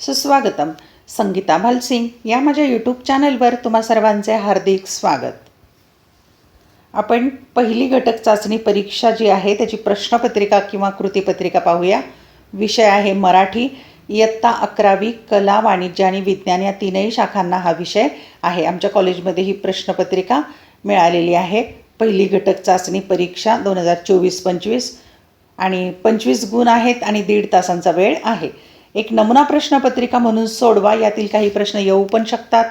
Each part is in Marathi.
सुस्वागतम. संगीता भालसिंग या माझ्या यूट्यूब चॅनलवर तुम्हा सर्वांचे हार्दिक स्वागत. आपण पहिली घटक चाचणी परीक्षा जी आहे त्याची प्रश्नपत्रिका किंवा कृतीपत्रिका पाहूया. विषय आहे मराठी. इयत्ता अकरावी कला वाणिज्य आणि विज्ञान या तीनही शाखांना हा विषय आहे. आमच्या कॉलेजमध्ये ही प्रश्नपत्रिका मिळालेली आहे. पहिली घटक चाचणी परीक्षा दोन हजार चोवीस पंचवीस आणि पंचवीस गुण आहेत आणि दीड तासांचा वेळ आहे. एक नमुना प्रश्नपत्रिका म्हणून सोडवा यातील काही प्रश्न येऊ पण शकतात.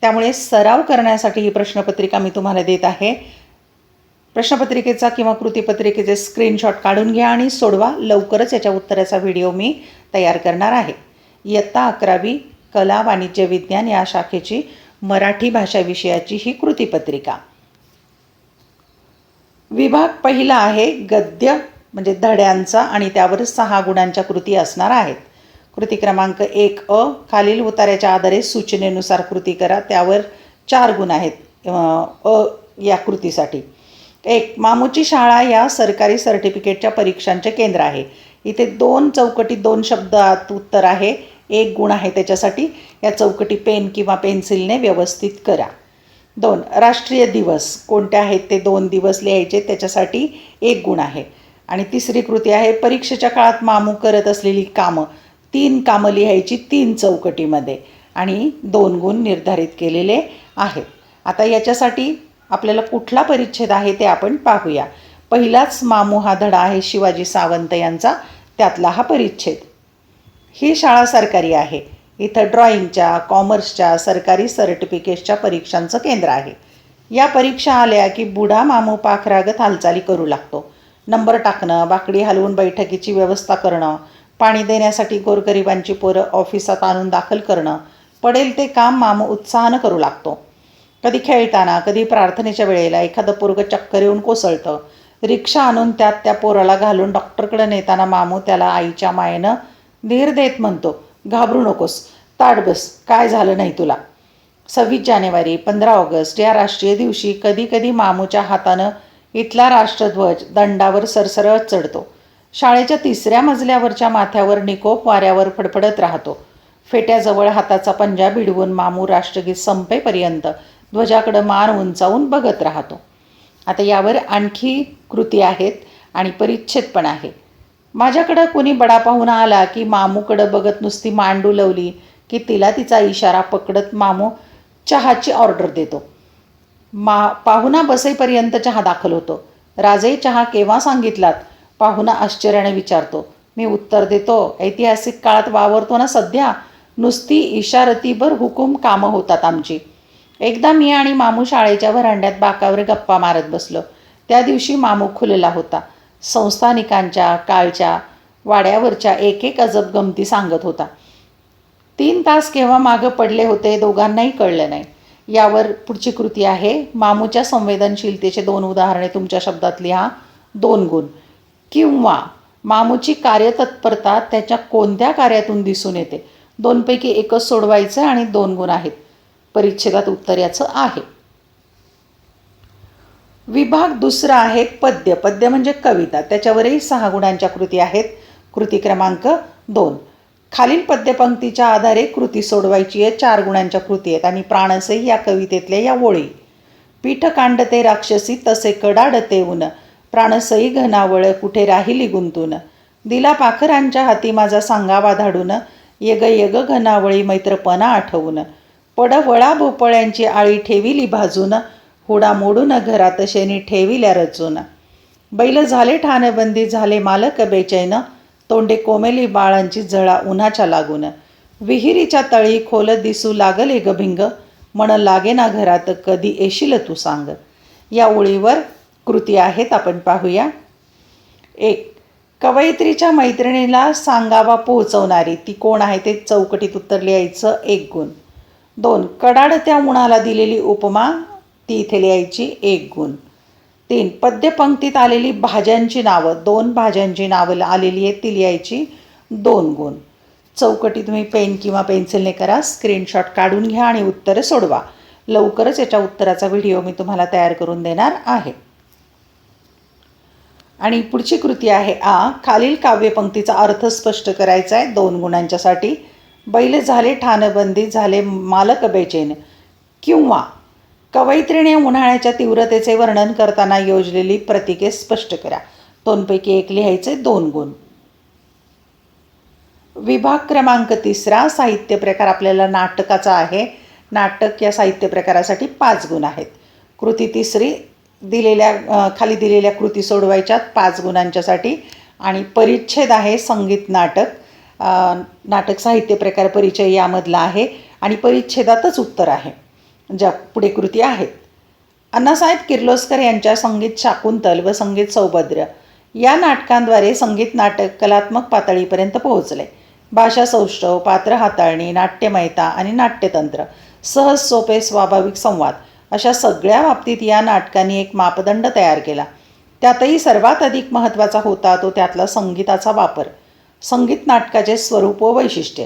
त्यामुळे सराव करण्यासाठी ही प्रश्नपत्रिका मी तुम्हाला देत आहे. प्रश्नपत्रिकेचा किंवा कृतीपत्रिकेचे स्क्रीनशॉट काढून घ्या आणि सोडवा. लवकरच याच्या उत्तराचा व्हिडिओ मी तयार करणार आहे. इयत्ता अकरावी कला वाणिज्य विज्ञान या शाखेची मराठी भाषा विषयाची ही कृतीपत्रिका. विभाग पहिला आहे गद्य म्हणजे धड्यांचा आणि त्यावर सहा गुणांच्या कृती असणार आहेत. कृती क्रमांक एक अ खालील उतार्याच्या आधारे सूचनेनुसार कृती करा. त्यावर चार गुण आहेत अ या कृतीसाठी. एक मामूची शाळा या सरकारी सर्टिफिकेटच्या परीक्षांचे केंद्र आहे. इथे दोन चौकटी दोन शब्दात उत्तर आहे. एक गुण आहे त्याच्यासाठी. या चौकटी पेन किंवा पेन्सिलने व्यवस्थित करा. दोन राष्ट्रीय दिवस. कोणते आहेत ते दोन दिवस लिहायचे? त्याच्यासाठी एक गुण आहे. आणि तिसरी कृती आहे परीक्षेच्या काळात मामू करत असलेली कामं. तीन कामं लिहायची तीन चौकटीमध्ये आणि दोन गुण निर्धारित केलेले आहेत. आता याच्यासाठी आपल्याला कुठला परिच्छेद आहे ते आपण पाहूया. पहिलाच मामू हा धडा आहे शिवाजी सावंत यांचा त्यातला हा परिच्छेद. ही शाळा सरकारी आहे. इथं ड्रॉइंगच्या कॉमर्सच्या सरकारी सर्टिफिकेटच्या परीक्षांचं केंद्र आहे. या परीक्षा आल्या की बुढा मामू पाखरागत हालचाली करू लागतो. नंबर टाकणं बाकडी हलवून बैठकीची व्यवस्था करणं पाणी देण्यासाठी गोरगरिबांची पोरं ऑफिसात आणून दाखल करणं पडेल ते काम मामू उत्साहानं करू लागतो. कधी खेळताना कधी प्रार्थनेच्या वेळेला एखादं पोरगं चक्कर येऊन कोसळतं. रिक्षा आणून त्यात त्या पोराला घालून डॉक्टरकडे नेताना मामू त्याला आईच्या मायेनं धीर देत म्हणतो घाबरू नकोस ताट बस काय झालं नाही तुला? सव्वीस जानेवारी पंधरा ऑगस्ट या राष्ट्रीय दिवशी कधी कधी मामूच्या हातानं इथला राष्ट्रध्वज दंडावर सरसरत चढतो. शाळेच्या तिसऱ्या मजल्यावरच्या माथ्यावर निकोप वाऱ्यावर फडफडत राहतो. फेट्याजवळ हाताचा पंजा भिडवून मामू राष्ट्रगीत संपेपर्यंत ध्वजाकडं मान उंचावून बघत राहतो. आता यावर आणखी कृती आहेत आणि परिच्छेद पण आहे. माझ्याकडं कुणी बडा पाहुणा आला की मामूकडं बघत नुसती मांडू लवली की तिला तिचा इशारा पकडत मामू चहाची ऑर्डर देतो. मा पाहुणा बसेपर्यंत चहा दाखल होतो. राजे चहा केव्हा सांगितलात? पाहुणा आश्चर्याने विचारतो. मी उत्तर देतो ऐतिहासिक काळात वावरतो ना सध्या? नुसती इशारतीभर हुकूम कामं होतात आमची. एकदा मी आणि मामू शाळेच्या व्हरांड्यात बाकावर गप्पा मारत बसलो. त्या दिवशी मामू खुलेला होता. संस्थानिकांच्या काळच्या वाड्यावरच्या एक एक अजब गमती सांगत होता. तीन तास केव्हा मागं पडले होते दोघांनाही कळलं नाही. यावर पुढची कृती आहे. मामूच्या संवेदनशीलतेचे दोन उदाहरणे तुमच्या शब्दात लिहा दोन गुण. किंवा मामूची कार्यतत्परता त्याच्या कोणत्या कार्यातून दिसून येते? दोनपैकी एकच सोडवायचं आणि दोन गुण आहेत. परिच्छेदात उत्तर याचं आहे. विभाग दुसरा आहे पद्य. पद्य म्हणजे कविता. त्याच्यावरही सहा गुणांच्या कृती आहेत. कृती क्रमांक दोन. खालील पद्यपंक्तीच्या आधारे कृती सोडवायची आहे चार गुणांच्या कृती आहेत आणि प्राणसही या कवितेतल्या या ओळी. पीठ कांडते राक्षसी तसे कडाडते ऊन. प्राणसई घनावळ कुठे राहिली गुंतून? दिला पाखरांच्या हाती माझा सांगावा धाडून. येग येग घनावळी मैत्रपणा आठवून. पड वळा भोपळ्यांची आळी ठेविली भाजून. हुडा मोडून घरात शेनी ठेविल्या रचून. बैल झाले ठाणबंदी झाले मालक बेचैन. तोंडे कोमेली बाळांची जळा उन्हाच्या लागून. विहिरीच्या तळी खोल दिसू लागले गभिंग. मन लागे ना घरात कधी येशील तू सांग. या ओळीवर कृती आहेत आपण पाहूया. एक कवयित्रीच्या मैत्रिणीला सांगावा पोहोचवणारी ती कोण आहे ते चौकटीत उत्तर लिहायचं एक गुण. दोन कडाडत्या उणाला दिलेली उपमा ती इथे लिहायची एक गुण. तीन पद्यपंक्तीत आलेली भाज्यांची नावं दोन भाज्यांची नावं आलेली आहेत ती लिहायची दोन गुण. चौकटी तुम्ही पेन किंवा पेन्सिलने करा स्क्रीनशॉट काढून घ्या आणि उत्तरं सोडवा. लवकरच याच्या उत्तराचा व्हिडिओ मी तुम्हाला तयार करून देणार आहे. आणि पुढची कृती आहे आ खालील काव्यपंक्तीचा अर्थ स्पष्ट करायचा आहे. दोन गुणांच्यासाठी. बैल झाले ठाणबंदी झाले मालक बेचेन. किंवा कवयित्रीने उन्हाळ्याच्या तीव्रतेचे वर्णन करताना योजलेली प्रतीके स्पष्ट करा. दोनपैकी एक लिहायचे दोन गुण. विभाग क्रमांक तिसरा साहित्य प्रकार आपल्याला नाटकाचा आहे. नाटक या साहित्य प्रकारासाठी पाच गुण आहेत. कृती तिसरी दिलेल्या खाली दिलेल्या कृती सोडवायच्यात पाच गुणांच्यासाठी. आणि परिच्छेद आहे संगीत नाटक. नाटक साहित्य प्रकार परिचय यामधला आहे. आणि परिच्छेदातच उत्तर आहे. ज्या पुढे कृती आहेत. अण्णासाहेब किर्लोस्कर यांच्या संगीत शाकुंतल व संगीत सौभद्र या नाटकांद्वारे संगीत नाटक कलात्मक पातळीपर्यंत पोहोचले. भाषा सौष्ठव पात्र हाताळणी नाट्यमयता आणि नाट्यतंत्र सहज सोपे स्वाभाविक संवाद अशा सगळ्या बाबतीत या नाटकांनी एक मापदंड तयार केला. त्यातही सर्वात अधिक महत्त्वाचा होता तो त्यातला संगीताचा वापर. संगीत नाटकाचे स्वरूप व वैशिष्ट्य.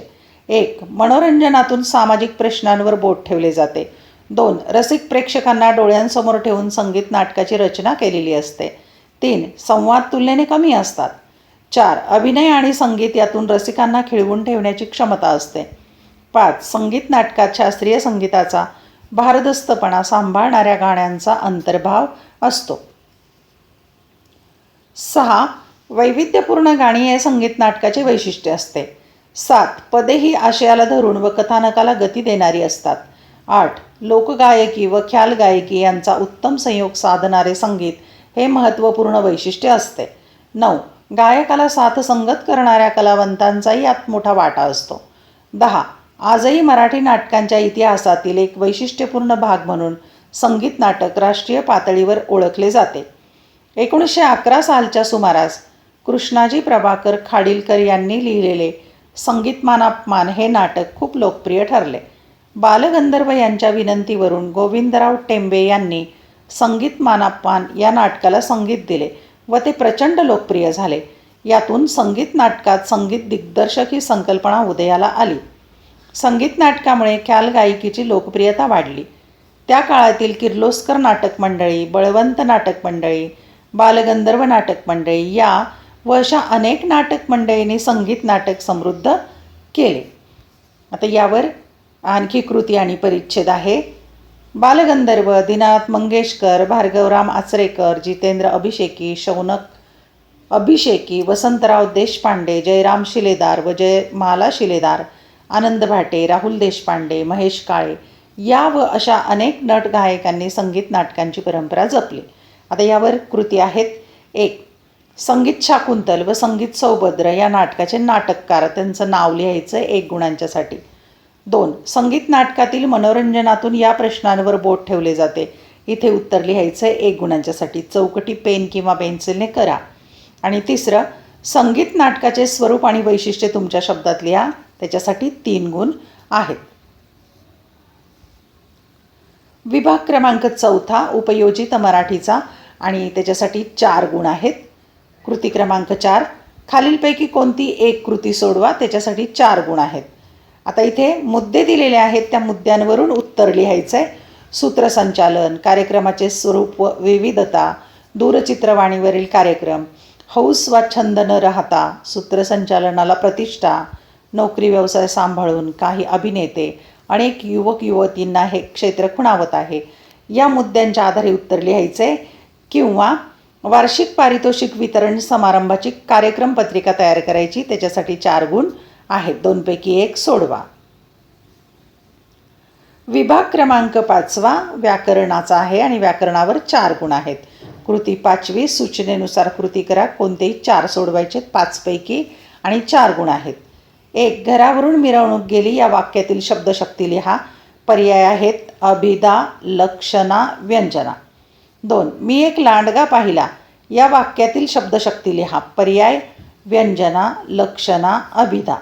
एक मनोरंजनातून सामाजिक प्रश्नांवर बोट ठेवले जाते. दोन रसिक प्रेक्षकांना डोळ्यांसमोर ठेवून संगीत नाटकाची रचना केलेली असते. तीन संवाद तुलनेने कमी असतात. चार अभिनय आणि संगीत यातून रसिकांना खिळवून ठेवण्याची क्षमता असते. पाच संगीत नाटकात शास्त्रीय संगीताचा भारदस्तपणा सांभाळणाऱ्या गाण्यांचा अंतर्भाव असतो. सहा वैविध्यपूर्ण गाणी हे संगीत नाटकाचे वैशिष्ट्य असते. सात पदे ही आशयाला धरून व कथानकाला गती देणारी असतात. आठ लोकगायकी व ख्याल गायकी यांचा उत्तम संयोग साधणारे संगीत हे महत्त्वपूर्ण वैशिष्ट्य असते. नऊ गायकाला साथसंगत करणाऱ्या कलावंतांचाही यात मोठा वाटा असतो. दहा आजही मराठी नाटकांच्या इतिहासातील एक वैशिष्ट्यपूर्ण भाग म्हणून संगीत नाटक राष्ट्रीय पातळीवर ओळखले जाते. एकोणीसशे अकरा सालच्या सुमारास कृष्णाजी प्रभाकर खाडीलकर यांनी लिहिलेले संगीतमानापमान हे नाटक खूप लोकप्रिय ठरले. बालगंधर्व यांच्या विनंतीवरून गोविंदराव टेंबे यांनी संगीत मानापमान या नाटकाला संगीत दिले व ते प्रचंड लोकप्रिय झाले. यातून संगीत नाटकात संगीत दिग्दर्शक ही संकल्पना उदयाला आली. संगीत नाटकामुळे ख्याल गायकीची लोकप्रियता वाढली. त्या काळातील किर्लोस्कर नाटक मंडळी बळवंत नाटक मंडळी बालगंधर्व नाटक मंडळी या व अशा अनेक नाटक मंडळींनी संगीत नाटक समृद्ध केले. आता यावर आणखी कृती आणि परिच्छेद आहे. बालगंधर्व दिनाथ मंगेशकर भार्गवराम आचरेकर जितेंद्र अभिषेकी शौनक अभिषेकी वसंतराव देशपांडे जयराम शिलेदार व जय माला शिलेदार आनंद भाटे राहुल देशपांडे महेश काळे या व अशा अनेक नट गायकांनी संगीत नाटकांची परंपरा जपली. आता यावर कृती आहेत एक संगीत शाकुंतल व संगीत सौभद्र या नाटकाचे नाटककार. त्यांचं नाव लिहायचं एक गुणांच्यासाठी. दोन संगीत नाटकातील मनोरंजनातून या प्रश्नांवर बोट ठेवले जाते. इथे उत्तर लिहायचं एक गुणांच्यासाठी. चौकटी पेन किंवा पेन्सिलने करा. आणि तिसरं संगीत नाटकाचे स्वरूप आणि वैशिष्ट्य तुमच्या शब्दात लिहा. त्याच्यासाठी तीन गुण आहेत. विभाग क्रमांक चौथा उपयोजित मराठीचा आणि त्याच्यासाठी चार गुण आहेत. कृती क्रमांक चार खालीलपैकी कोणती एक कृती सोडवा त्याच्यासाठी चार गुण आहेत. आता इथे मुद्दे दिलेले आहेत त्या मुद्द्यांवरून उत्तर लिहायचं आहे सूत्रसंचालन कार्यक्रमाचे स्वरूप व विविधता दूरचित्रवाणीवरील कार्यक्रम हौस वा छंद न राहता सूत्रसंचालनाला प्रतिष्ठा नोकरी व्यवसाय सांभाळून काही अभिनेते अनेक युवक युवतींना हे क्षेत्र खुणावत आहे. या मुद्द्यांच्या आधारे उत्तर लिहायचे किंवा वार्षिक पारितोषिक वितरण समारंभाची कार्यक्रम पत्रिका तयार करायची त्याच्यासाठी चार गुण आहेत. दोनपैकी एक सोडवा. विभाग क्रमांक पाचवा व्याकरणाचा आहे आणि व्याकरणावर चार गुण आहेत. कृती पाचवी सूचनेनुसार कृती करा. कोणतेही चार सोडवायचे पाचपैकी आणि चार गुण आहेत. एक घरावरून मिरवणूक गेली. या वाक्यातील शब्दशक्ती लिहा. पर्याय आहेत अभिदा लक्षणा व्यंजना. दोन मी एक लांडगा पाहिला. या वाक्यातील शब्दशक्ती लिहा. पर्याय व्यंजना लक्षणा अभिदा.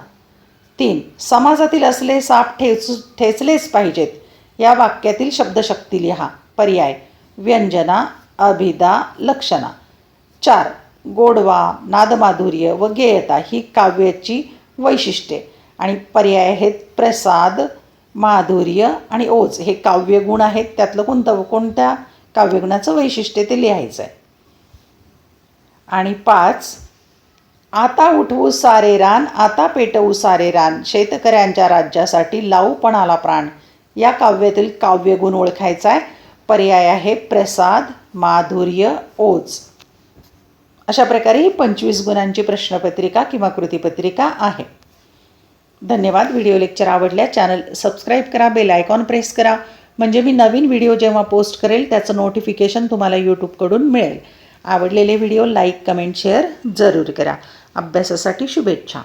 तीन समाजातील असले साप ठेच ठेचलेच पाहिजेत. या वाक्यातील शब्दशक्ती लिहा. पर्याय व्यंजना अभिदा लक्षणा. चार गोडवा नादमाधुर्य व गेयता ही काव्याची वैशिष्ट्ये. आणि पर्याय आहेत प्रसाद माधुर्य आणि ओज हे काव्यगुण आहेत. त्यातलं कोणतं कोणत्या काव्यगुणाचं वैशिष्ट्य ते लिहायचं आहे आणि पाच आता उठवू सारे रान आता पेटवू सारे रान. शेतकऱ्यांच्या राज्यासाठी लावूपणाला प्राण. या काव्यातील काव्यगुण ओळखायचा आहे पर्याय आहे प्रसाद माधुर्य ओज अशा प्रकारे ही पंचवीस गुणांची प्रश्नपत्रिका किंवा कृतीपत्रिका आहे. धन्यवाद. व्हिडिओ लेक्चर आवडल्या चॅनल सबस्क्राईब करा बेल आयकॉन प्रेस करा. म्हणजे मी नवीन व्हिडिओ जेव्हा पोस्ट करेल त्याचं नोटिफिकेशन तुम्हाला यूट्यूबकडून मिळेल. आवडलेले व्हिडिओ लाईक कमेंट शेअर जरूर करा. अभ्यासासाठी शुभेच्छा.